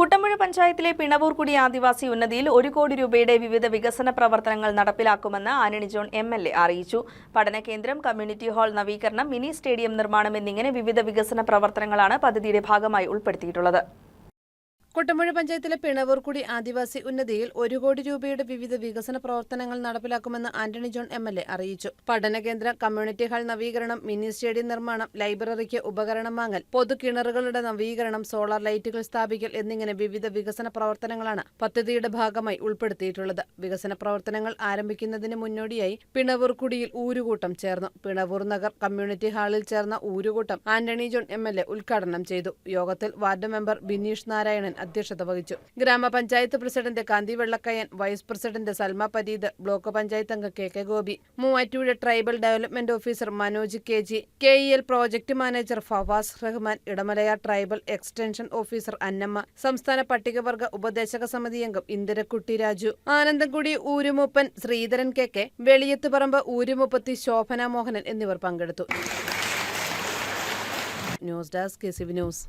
കുട്ടമ്പുഴ പഞ്ചായത്തിലെ പിണവൂർക്കുടി ആദിവാസി ഉന്നതിയിൽ ഒരു കോടി രൂപയുടെ വിവിധ വികസന പ്രവർത്തനങ്ങൾ നടപ്പിലാക്കുമെന്ന് Antony John M L A അറിയിച്ചു. പഠന കേന്ദ്രം കമ്മ്യൂണിറ്റി ഹാൾ നവീകരണം മിനി സ്റ്റേഡിയം നിർമ്മാണം എന്നിങ്ങനെ വിവിധ വികസന പ്രവർത്തനങ്ങളാണ് പദ്ധതിയുടെ ഭാഗമായി ഉൾപ്പെടുത്തിയിട്ടുള്ളത്. കുട്ടമ്പുഴ പഞ്ചായത്തിലെ പിണവൂർക്കുടി ആദിവാസി ഉന്നതിയിൽ ഒരു കോടി രൂപയുടെ വിവിധ വികസന പ്രവർത്തനങ്ങൾ നടപ്പിലാക്കുമെന്ന് Antony John M L A അറിയിച്ചു. പഠന കേന്ദ്രം കമ്മ്യൂണിറ്റി ഹാൾ നവീകരണം മിനി സ്റ്റേഡിയം നിർമ്മാണം ലൈബ്രറിക്ക് ഉപകരണം വാങ്ങൽ പൊതുകിണറുകളുടെ നവീകരണം സോളാർ ലൈറ്റുകൾ സ്ഥാപിക്കൽ എന്നിങ്ങനെ വിവിധ വികസന പ്രവർത്തനങ്ങളാണ് പദ്ധതിയുടെ ഭാഗമായി ഉൾപ്പെടുത്തിയിട്ടുള്ളത്. വികസന പ്രവർത്തനങ്ങൾ ആരംഭിക്കുന്നതിന് മുന്നോടിയായി പിണവൂർക്കുടിയിൽ ഊരുകൂട്ടം ചേർന്നു. പിണവൂർ നഗർ കമ്മ്യൂണിറ്റി ഹാളിൽ ചേർന്ന ഊരുകൂട്ടം Antony John M L A ഉദ്ഘാടനം ചെയ്തു. യോഗത്തിൽ വാർഡ് മെമ്പർ ബിനീഷ് നാരായണൻ അധ്യക്ഷത വഹിച്ചു. ഗ്രാമപഞ്ചായത്ത് president Kanthi Vellakkayan vice president Salma Pareed block panchayat അംഗം K K Gopi Muvattupuzha tribal development officer Manoj K G K E L project manager Fawaz Rahman Idamalayar tribal extension officer Annamma സംസ്ഥാന പട്ടികവർഗ ഉപദേശക സമിതി അംഗം ഇന്ദിരക്കുട്ടി രാജു ആനന്ദൻകുടി ഊരുമൂപ്പൻ Sreedharan K K Veliyathuparambu ഊരുമുപ്പത്തി ശോഭന മോഹനൻ എന്നിവർ പങ്കെടുത്തു. News desk K news.